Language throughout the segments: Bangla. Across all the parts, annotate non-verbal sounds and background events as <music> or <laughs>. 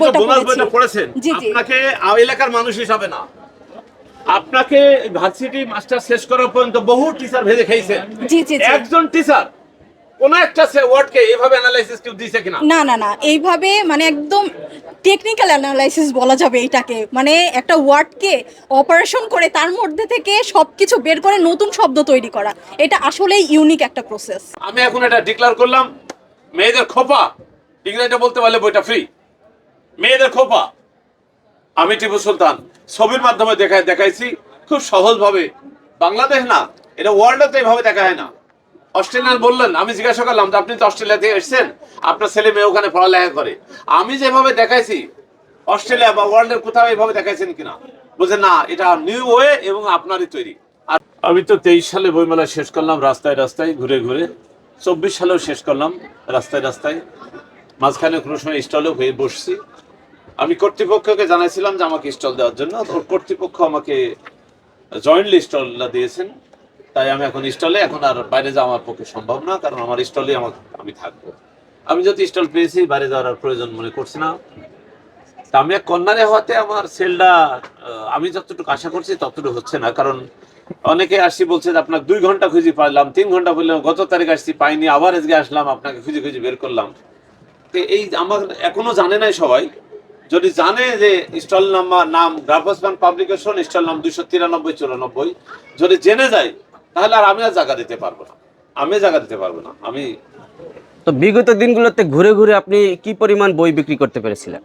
বোনাস বইটা পড়েছেন। আপনাকে এলাকার মানুষ হিসাবে না। আপনাকে ভার্সিটি মাস্টার শেষ করার পর্যন্ত বহু টিচার ভেজে একজন টিচার কোন একটা ওয়ার্ডকে এভাবে অ্যানালাইসিস কেউ দিছে কিনা? না না না। এইভাবে মানে একদম টেকনিক্যাল অ্যানালাইসিস বলা যাবে এইটাকে। মানে একটা ওয়ার্ডকে অপারেশন করে তার মধ্যে থেকে সবকিছু বের করে নতুন শব্দ তৈরি করা। এটা আসলেই ইউনিক একটা প্রসেস আমি এখন এটা ডিক্লার করলাম। মেয়েদের খোপা ইংরেজিটা বলতে পারলে বইটা ফ্রি মেয়েদের খোপা। আমি টিপু সুলতান, ছবির মাধ্যমে দেখায় দেখাইছি খুব সহজভাবে। বাংলাদেশ না, এটা ওয়ার্ল্ডে তো এইভাবে দেখা হয় না। অস্ট্রেলিয়ান বললেন, আমি জিজ্ঞাসা করলাম যে আপনি তো অস্ট্রেলিয়া থেকে এসেছেন, আপনার ছেলে মেয়ে ওখানে পড়ালেখা করে। আমি যেভাবে দেখাইছি, অস্ট্রেলিয়া বা ওয়ার্ল্ডের কোথাও এইভাবে দেখাইছেন কিনা? বলছে, না, এটা নিউ ওয়ে এবং আপনারই তৈরি। আর আমি তো তেইশ সালে বইমেলা শেষ করলাম, রাস্তায় রাস্তায়, ঘুরে ঘুরে। চব্বিশ সালেও শেষ করলাম, রাস্তায় রাস্তায়। মাঝখানে কোনো সময় স্টলেও হয়ে বসছি। আমি কর্তৃপক্ষকে জানাইছিলাম যে আমাকে স্টল দেওয়ার জন্য। কর্তৃপক্ষ আমাকে জয়েন্টলি স্টলটা দিয়েছেন। তাই আমি এখন স্টলে এখন আর বাইরে যাওয়া আমার পক্ষে সম্ভব না, কারণ আমার স্টলে আমার আমি থাকব। আমি যদি স্টল পেয়েছি, বাইরে যাওয়ার প্রয়োজন মনে করছি না। তা আমি এক কন্যারে হওয়াতে আমার সেলটা আমি যতটুকু আশা করছি ততটুকু হচ্ছে না। কারণ অনেকে আসছি বলছে যে, আপনাকে দুই ঘণ্টা খুঁজে পাইলাম, তিন ঘণ্টা বললাম গত তারিখ আসছি, পাইনি, আবার আজকে আসলাম, আপনাকে খুঁজে খুঁজে বের করলাম। তো এই আমার, এখনও জানে নাই সবাই যদি জানে যে স্টল নাম্বার নাম গ্রাফসম্যান পাবলিকেশন স্টল নাম দুইশো তিরানব্বই চুরানব্বই যদি জেনে যায় তাহলে আর আমি আর জায়গা দিতে পারব না। আমি জায়গা দিতে পারব না। আমি তো বিগত দিনগুলোতে ঘুরে ঘুরে আপনি কি পরিমাণ বই বিক্রি করতে পেরেছিলেন?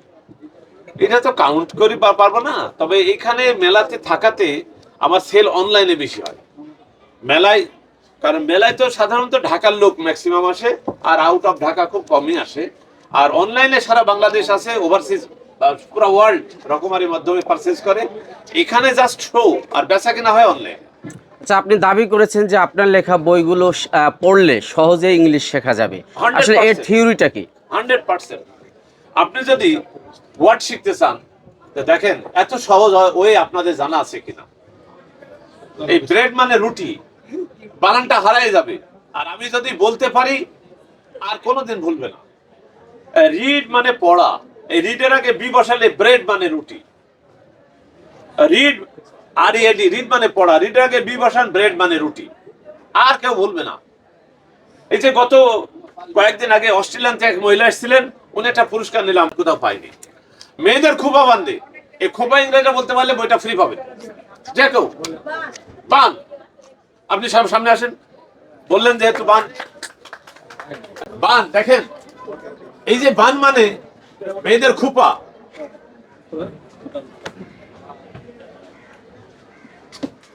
এটা তো কাউন্ট করি পারব না। তবে এখানে মেলাতে থাকাতে আমার সেল অনলাইনে বেশি হয়। মেলায় কারণ মেলায় তো সাধারণত ঢাকার লোক ম্যাক্সিমাম আসে আর আউট অফ ঢাকা খুব কমই আসে। আর অনলাইনে সারা বাংলাদেশ আছে ওভারসিজ পুরো ওয়ার্ল্ড রকমারি মাধ্যমে পারচেজ করে এখানে জাস্ট শো আর বেচা কেনা হয় অনলাইন আচ্ছা আপনি দাবি করেছেন যে আপনার লেখা বইগুলো পড়লে সহজে ইংলিশ শেখা যাবে। 100% আসলে এর থিওরিটা কি? হান্ড্রেড পার্সেন্ট আপনি যদি ওয়ার্ড শিখতে চান দেখেন এত সহজ ওয়ে আপনাদের জানা আছে কিনা। এই ব্রেড মানে রুটি বানানটা হারাই যাবে। আর আমি যদি বলতে পারি আর কোনোদিন ভুলবে না। রিড মানে পড়া। এই রিডের আগে বি বসালে ব্রেড মানে রুটি। রিড আর এডি রিড মানে পড়া। রিডের আগে বি বসান, ব্রেড মানে রুটি। আর কেউ ভুলবে না। এই যে গত কয়েকদিন আগে অস্ট্রেলিয়ান থেকে এক মহিলা এসেছিলেন, উনি একটা পুরস্কার নিলাম কোথাও পাইনি মেয়েদের খোপা বান্ধে। এই খোপা ইংরেজিটা বলতে পারলে বইটা ফ্রি পাবেন। যে কেউ। বান। আপনি সামনে আসেন। বললেন যেহেতু বান। বান, দেখেন। এই যে বান মানে মেয়েদের খোপা।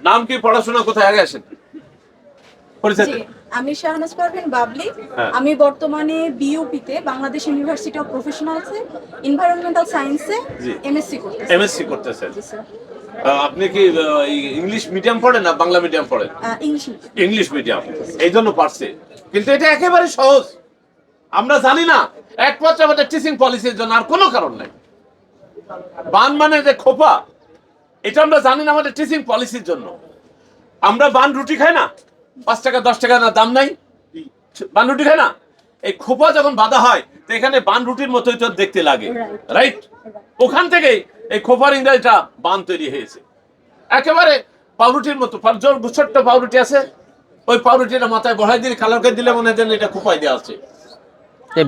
নাম কি পড়াশোনা কোথায়? আগে আসেন। আমি শাহনাজ পারভিন বাবলি। হ্যাঁ। আমি বর্তমানে বিইউপিতে বাংলাদেশ ইউনিভার্সিটি অফ প্রফেশনালসে এনভায়রনমেন্টাল সায়েন্সে এমএসসি করতেছি। এমএসসি করতেছেন। আপনি কি ইংলিশ মিডিয়াম পড়েন না বাংলা মিডিয়াম পড়েন? ইংলিশ ইংলিশ মিডিয়াম এই জন্য পারছে। কিন্তু এটা একেবারে সহজ। আমরা জানি না। একমাত্র আমাদের টিচিং পলিসির জন্য আর কোনো কারণ নাই। বান মানে যে খোপা, এটা আমরা জানি না আমাদের টিচিং পলিসির জন্য। আমরা বান রুটি খাই না? পাঁচ টাকা, দশ টাকা না দাম নাই? বান রুটি খাই না? এই খোপা যখন বাঁধা হয়, তো এখানে বান রুটির মতোই তো দেখতে লাগে রাইট ওখান থেকেই এই খোপার ইংরেজিটা বান তৈরি হয়েছে। একেবারে পাউরুটির মতো ছোট্ট পাউরুটি আছে। ওই পাউরুটিটা মাথায় বড়াই দিলে কালার করে দিলে মনে হয় যেন এটা খোপাই দেওয়া আছে।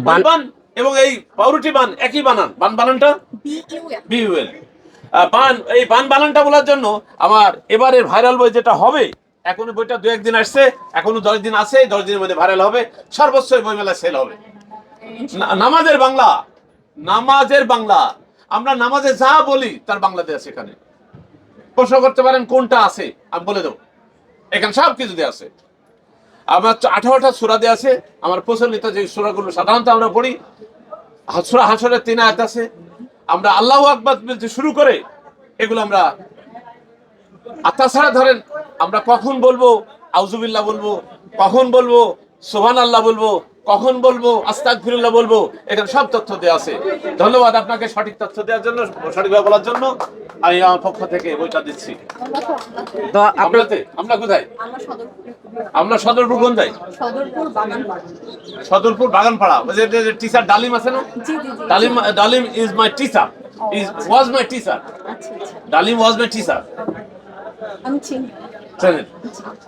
বান বান এবং এই পাউরুটি বান একই বানান। বান বানানটা? বিউএল বান এই বান বানানটা বলার জন্য আমার এবারের ভাইরাল বই যেটা হবে এখনও বইটা দু একদিন আসছে এখনও দশ দিন আছে দশ দিনের মধ্যে ভাইরাল হবে সর্বোচ্চ বই মেলা সেল হবে নামাজের বাংলা নামাজের বাংলা। আমরা নামাজে যা বলি তার বাংলাতে আছে এখানে। প্রশ্ন করতে পারেন কোনটা আছে আমি বলে দেবো। এখানে সব কিছু দেওয়া আছে। আমার আঠারোটা সুরা দেওয়া আছে, আমার প্রচলিত যে সুরাগুলো সাধারণত আমরা পড়ি সুরা হাসরের তিন আয়াত আছে, আমরা আল্লাহ আকবাদ বলতে শুরু করে এগুলো আমরা, আর তাছাড়া ধরেন আমরা কখন বলব আউজুবিল্লাহ বলব, কখন বলব সোহান আল্লাহ বলব কখন বলব? আস্তাক ফিরুল্লাহ বলব। এখানে সব তথ্য দেওয়া আছে। ধন্যবাদ আপনাকে সঠিক তথ্য দেওয়ার জন্য সঠিকভাবে বলার জন্য। আমি আমার পক্ষ থেকে বইটা দিচ্ছি। আমরা কোথায়? আমরা সদরপুর। কোন যাই সদরপুর বাগানপাড়া। টিচার ডালিম আছে না? জি জি জি। Dalim Dalim is my teacher is was my teacher Dalim was my teacher আমি চিনি।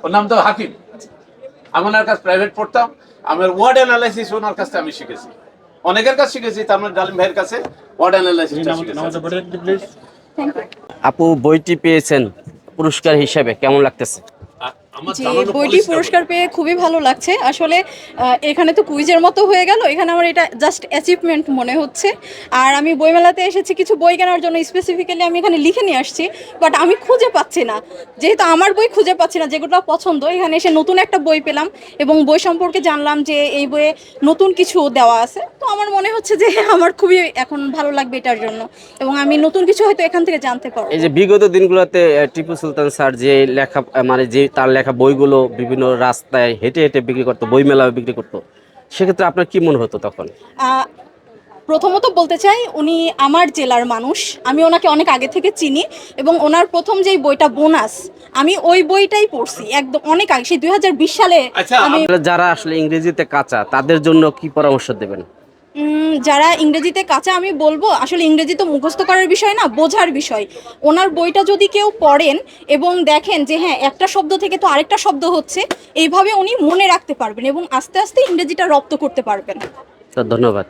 ওর নাম তো হাকিম। আমি ওনার কাছে প্রাইভেট পড়তাম। আমার ওয়ার্ড অ্যানালাইসিস ওনার কাছ থেকে আমি শিখেছি। অনেকের কাছে শিখেছি তার মানে ডালিম ভাইয়ের কাছে ওয়ার্ড অ্যানালাইসিসটা শিখেছি। আপু বইটি পেয়েছেন পুরস্কার হিসেবে কেমন লাগতেছে? জি বইটি পুরস্কার পেয়ে খুবই ভালো লাগছে। আসলে এখানে তো কুইজের মতো হয়ে গেল এখানে আমার এটা জাস্ট অ্যাচিভমেন্ট মনে হচ্ছে। আর আমি বইমেলাতে এসেছি কিছু বই কেনার জন্য স্পেসিফিক্যালি আমি এখানে লিখে নিয়ে আসছি বাট আমি খুঁজে পাচ্ছি না। যেহেতু আমার বই খুঁজে পাচ্ছি না যেগুলো পছন্দ এখানে এসে নতুন একটা বই পেলাম এবং বই সম্পর্কে জানলাম যে এই বইয়ে নতুন কিছু দেওয়া আছে। তো আমার মনে হচ্ছে যে <laughs> আমার খুবই এখন ভালো লাগবে এটার জন্য এবং আমি নতুন কিছু হয়তো এখান থেকে জানতে পারব। এই যে বিগত দিনগুলোতে টিপু সুলতান স্যার যে লেখা মানে যে তার লেখা বইগুলো বিভিন্ন রাস্তায় হেঁটে হেঁটে বিক্রি করতো বই মেলায় বিক্রি করতো সেক্ষেত্রে আপনার কি মনে হতো তখন? আহ, প্রথমত বলতে চাই উনি আমার জেলার মানুষ আমি ওনাকে অনেক আগে থেকে চিনি এবং ওনার প্রথম যেই বইটা বোনাস আমি ওই বইটাই পড়ছি একদম অনেক আগে সেই দুই সালে আচ্ছা, আমি যারা আসলে ইংরেজিতে কাঁচা তাদের জন্য কি পরামর্শ দেবেন? যারা ইংরেজিতে কাঁচা আমি বলব, আসলে ইংরেজি তো মুখস্থ করার বিষয় না, বোঝার বিষয়। ওনার বইটা যদি কেউ পড়েন এবং দেখেন যে হ্যাঁ একটা শব্দ থেকে তো আরেকটা শব্দ হচ্ছে, এইভাবে উনি মনে রাখতে পারবেন এবং আস্তে আস্তে ইংরেজিটা রপ্ত করতে পারবেন। ধন্যবাদ।